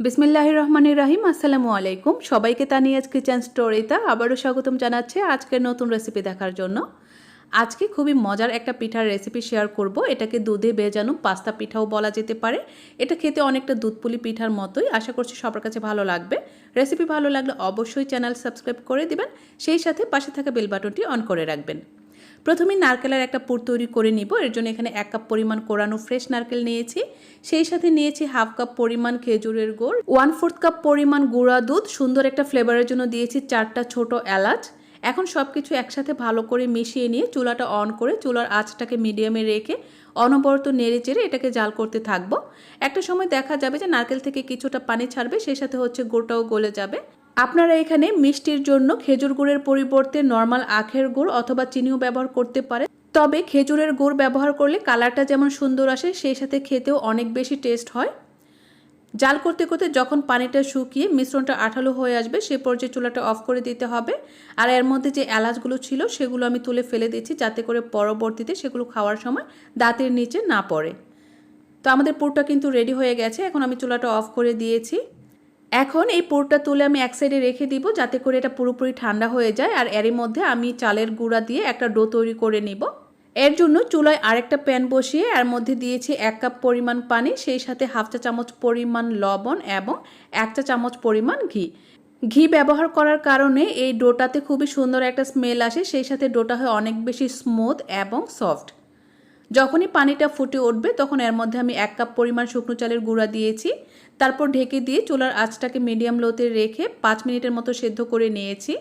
বিসমিল্লাহ রহমান রাহিম, আসসালামু আলাইকুম। সবাইকে তানিয়াজ কিচেন স্টোরিতে আবারও স্বাগতম জানাচ্ছি আজকের নতুন রেসিপি দেখার জন্য। আজকে খুবই মজার একটা পিঠার রেসিপি শেয়ার করব। এটাকে দুধে ভেজানো পাস্তা পিঠাও বলা যেতে পারে। এটা খেতে অনেকটা দুধপুলি পিঠার মতোই। আশা করছি সবার কাছে ভালো লাগবে। রেসিপি ভালো লাগলে অবশ্যই চ্যানেল সাবস্ক্রাইব করে দিবেন। সেই সাথে পাশে থাকা বেল বাটনটি অন করে রাখবেন। প্রথমে নারকেলের একটা পুর তৈরি করে নিব। এর জন্য এখানে এক কাপ পরিমাণ কোরানো ফ্রেশ নারকেল নিয়েছি। সেই সাথে নিয়েছি হাফ কাপ পরিমাণ খেজুরের গুড়, ওয়ান ফোর্থ কাপ পরিমাণ গুঁড়া দুধ, সুন্দর একটা ফ্লেভারের জন্য দিয়েছি চারটা ছোট এলাচ। এখন সব কিছু একসাথে ভালো করে মিশিয়ে নিয়ে চুলাটা অন করে চুলার আঁচটাকে মিডিয়ামে রেখে অনবরত নেড়ে চেড়ে এটাকে জাল করতে থাকব। একটা সময় দেখা যাবে যে নারকেল থেকে কিছুটা পানি ছাড়বে, সেই সাথে হচ্ছে গোটাও গলে যাবে। আপনারা এখানে মিষ্টির জন্য খেজুর গুড়ের পরিবর্তে নর্মাল আখের গুড় অথবা চিনিও ব্যবহার করতে পারে তবে খেজুরের গুড় ব্যবহার করলে কালারটা যেমন সুন্দর আসে, সেই সাথে খেতেও অনেক বেশি টেস্ট হয়। জাল করতে করতে যখন পানিটা শুকিয়ে মিশ্রণটা আঠালো হয়ে আসবে, সে পর্যায়ে চুলাটা অফ করে দিতে হবে। আর এর মধ্যে যে এলাচগুলো ছিল, সেগুলো আমি তুলে ফেলে দিচ্ছি যাতে করে পরবর্তীতে সেগুলো খাওয়ার সময় দাঁতের নিচে না পড়ে। তো আমাদের পুরটা কিন্তু রেডি হয়ে গেছে। এখন আমি চুলাটা অফ করে দিয়েছি। এখন এই পুরটা তুলে আমি এক সাইডে রেখে দিব, যাতে করে এটা পুরোপুরি ঠান্ডা হয়ে যায়। আর এরই মধ্যে আমি চালের গুঁড়া দিয়ে একটা ডো তৈরি করে নিব। এর জন্য চুলায় আরেকটা প্যান বসিয়ে, এর মধ্যে দিয়েছি এক কাপ পরিমাণ পানি, সেই সাথে হাফ চা চামচ পরিমাণ লবণ এবং এক চা চামচ পরিমাণ ঘি। ঘি ব্যবহার করার কারণে এই ডোটাতে খুবই সুন্দর একটা স্মেল আসে, সেই সাথে ডোটা হয় অনেক বেশি স্মুথ এবং সফট যখনই পানিটা ফুটে উঠবে, তখন এর মধ্যে আমি এক কাপ পরিমাণ শুকনো চালের গুঁড়া দিয়েছি। তারপর ঢেকে দিয়ে চুলার আঁচটাকে মিডিয়াম লোতে রেখে পাঁচ মিনিটের মতো সেদ্ধ করে নিয়েছি।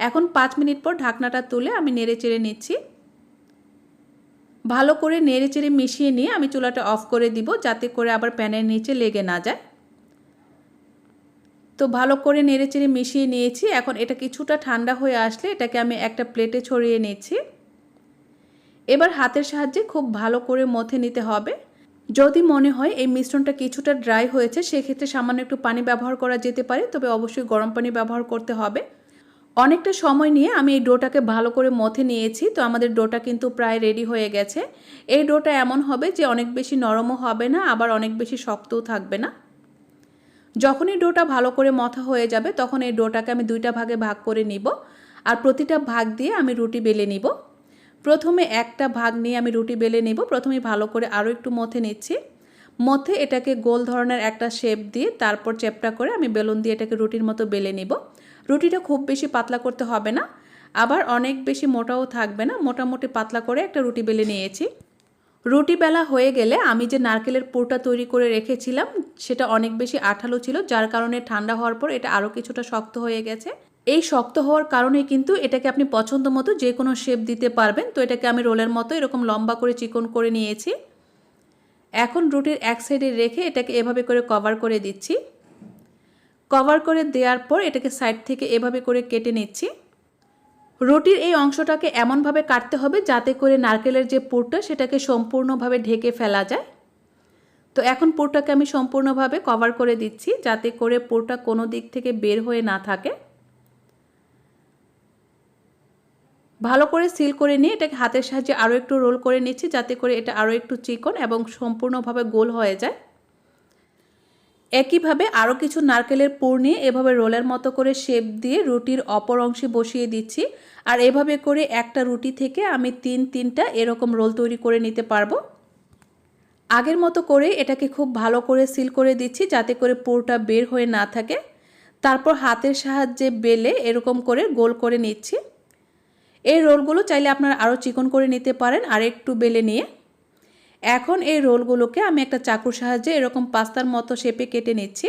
এখন পাঁচ মিনিট পর ঢাকনাটা তুলে আমি নেড়ে চেড়ে নিচ্ছি। ভালো করে নেড়ে চেড়ে মিশিয়ে নিয়ে আমি চুলাটা অফ করে দিব যাতে করে আবার প্যানের নিচে লেগে না যায়। তো ভালো করে নেড়ে চেড়ে মিশিয়ে নিয়েছি। এখন এটা কিছুটা ঠান্ডা হয়ে আসলে এটাকে আমি একটা প্লেটে ছড়িয়ে নিচ্ছি। এবার হাতের সাহায্যে খুব ভালো করে মথে নিতে হবে। যদি মনে হয় এই মিশ্রণটা কিছুটা ড্রাই হয়েছে, সেক্ষেত্রে সামান্য একটু পানি ব্যবহার করা যেতে পারে, তবে অবশ্যই গরম পানি ব্যবহার করতে হবে। অনেকটা সময় নিয়ে আমি এই ডোটাকে ভালো করে মথে নিয়েছি, তো আমাদের ডোটা কিন্তু প্রায় রেডি হয়ে গেছে। এই ডোটা এমন হবে যে অনেক বেশি নরমও হবে না, আবার অনেক বেশি শক্তও থাকবে না। যখনই ডোটা ভালো করে মথা হয়ে যাবে, তখন এই ডোটাকে আমি দুইটা ভাগে ভাগ করে নিব, আর প্রতিটা ভাগ দিয়ে আমি রুটি বেলে নিব। প্রথমে একটা ভাগ নিয়ে আমি রুটি বেলে নেব। প্রথমে ভালো করে আরও একটু মথে নিচ্ছি। মথে এটাকে গোল ধরনের একটা শেপ দিয়ে তারপর চেপটা করে আমি বেলুন দিয়ে এটাকে রুটির মতো বেলে নিব। রুটিটা খুব বেশি পাতলা করতে হবে না। আবার অনেক বেশি মোটাও থাকবে না। মোটামুটি পাতলা করে একটা রুটি বেলে নিয়েছি। রুটি বেলা হয়ে গেলে আমি যে নারকেলের পুরটা তৈরি করে রেখেছিলাম, সেটা অনেক বেশি আঠালো ছিল, যার কারণে ঠান্ডা হওয়ার পর এটা আরও কিছুটা শক্ত হয়ে গেছে। এই শক্ত হওয়ার কারণে কিন্তু এটাকে আপনি পছন্দ মতো যে কোনো শেপ দিতে পারবেন। তো এটাকে আমি রোলের মতো এরকম লম্বা করে চিকন করে নিয়েছি। এখন রুটির এক সাইডে রেখে এটাকে এভাবে করে কভার করে দিচ্ছি। কভার করে দেওয়ার পর এটাকে সাইড থেকে এভাবে করে কেটে নিচ্ছি। রুটির এই অংশটাকে এমনভাবে কাটতে হবে যাতে করে নারকেলের যে পুরটা সেটাকে সম্পূর্ণভাবে ঢেকে ফেলা যায়। তো এখন পুরটাকে আমি সম্পূর্ণভাবে কভার করে দিচ্ছি যাতে করে পুরটা কোনো দিক থেকে বের হয়ে না থাকে। ভালো করে সিল করে নিয়ে এটাকে হাতের সাহায্যে আরও একটু রোল করে নিচ্ছি, যাতে করে এটা আরও একটু চিকন এবং সম্পূর্ণভাবে গোল হয়ে যায়। একইভাবে আরও কিছু নারকেলের পুর নিয়ে এভাবে রোলের মতো করে শেপ দিয়ে রুটির অপর অংশে বসিয়ে দিচ্ছি। আর এভাবে করে একটা রুটি থেকে আমি তিন তিনটা এরকম রোল তৈরি করে নিতে পারব। আগের মতো করে এটাকে খুব ভালো করে সিল করে দিচ্ছি, যাতে করে পুরটা বের হয়ে না থাকে। তারপর হাতের সাহায্যে বেলে এরকম করে গোল করে নিচ্ছি। এই রোলগুলো চাইলে আপনারা আরও চিকন করে নিতে পারেন আর একটু বেলে নিয়ে। এখন এই রোলগুলোকে আমি একটা চাকুর সাহায্যে এরকম পাস্তার মতো শেপে কেটে নিচ্ছি।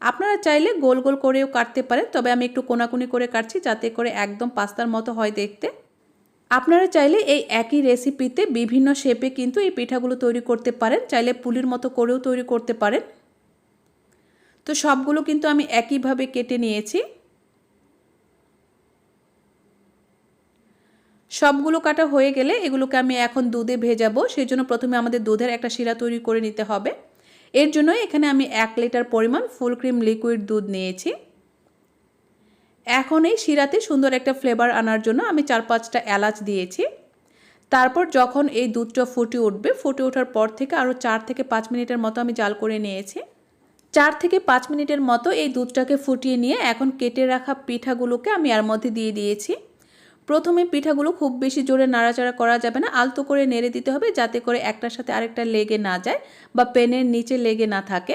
আপনারা চাইলে গোল গোল করেও কাটতে পারেন, তবে আমি একটু কোনাকুনি করে কাটছি যাতে করে একদম পাস্তার মতো হয় দেখতে। আপনারা চাইলে এই একই রেসিপিতে বিভিন্ন শেপে কিন্তু এই পিঠাগুলো তৈরি করতে পারেন, চাইলে পুলির মতো করেও তৈরি করতে পারেন। তো সবগুলো কিন্তু আমি একইভাবে কেটে নিয়েছি। সবগুলো কাটা হয়ে গেলে এগুলোকে আমি এখন দুধে ভেজাবো, সেই জন্য প্রথমে আমাদের দুধের একটা শিরা তৈরি করে নিতে হবে। এর জন্য এখানে আমি এক লিটার পরিমাণ ফুল ক্রিম লিকুইড দুধ নিয়েছি। এখন এই শিরাতে সুন্দর একটা ফ্লেভার আনার জন্য আমি চার পাঁচটা এলাচ দিয়েছি। তারপর যখন এই দুধটা ফুটে উঠবে, ফুটে ওঠার পর থেকে আরও চার থেকে পাঁচ মিনিটের মতো আমি জাল করে নিয়েছি। চার থেকে পাঁচ মিনিটের মতো এই দুধটাকে ফুটিয়ে নিয়ে এখন কেটে রাখা পিঠাগুলোকে আমি এর মধ্যে দিয়ে দিয়েছি। প্রথমে পিঠাগুলো খুব বেশি জোরে নাড়াচাড়া করা যাবে না, আলতো করে নেড়ে দিতে হবে যাতে করে একটার সাথে আরেকটা লেগে না যায় বা পেনের নিচে লেগে না থাকে।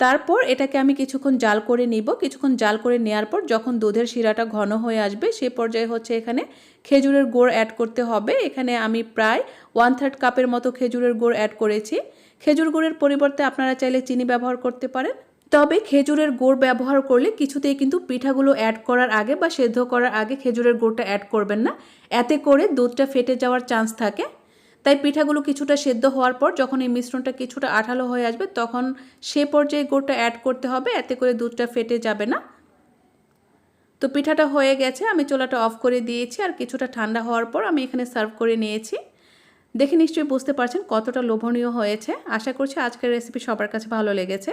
তারপর এটাকে আমি কিছুক্ষণ জাল করে নিব। কিছুক্ষণ জাল করে নেওয়ার পর যখন দুধের শিরাটা ঘন হয়ে আসবে, সে পর্যায়ে হচ্ছে এখানে খেজুরের গুড় অ্যাড করতে হবে। এখানে আমি প্রায় ওয়ান থার্ড কাপের মতো খেজুরের গুড় অ্যাড করেছি। খেজুর গুড়ের পরিবর্তে আপনারা চাইলে চিনি ব্যবহার করতে পারেন। তবে খেজুরের গুড় ব্যবহার করলে কিছুতেই কিন্তু পিঠাগুলো অ্যাড করার আগে বা সেদ্ধ করার আগে খেজুরের গুড়টা অ্যাড করবেন না। এতে করে দুধটা ফেটে যাওয়ার চান্স থাকে। তাই পিঠাগুলো কিছুটা সেদ্ধ হওয়ার পর যখন এই মিশ্রণটা কিছুটা আঠালো হয়ে আসবে, তখন সে পর্যায়ে গুড়টা অ্যাড করতে হবে। এতে করে দুধটা ফেটে যাবে না। তো পিঠাটা হয়ে গেছে। আমি চোলাটা অফ করে দিয়েছি আর কিছুটা ঠান্ডা হওয়ার পর আমি এখানে সার্ভ করে নিয়েছি। দেখে নিশ্চয়ই বুঝতে পারছেন কতটা লোভনীয় হয়েছে। আশা করছি আজকের রেসিপি সবার কাছে ভালো লেগেছে।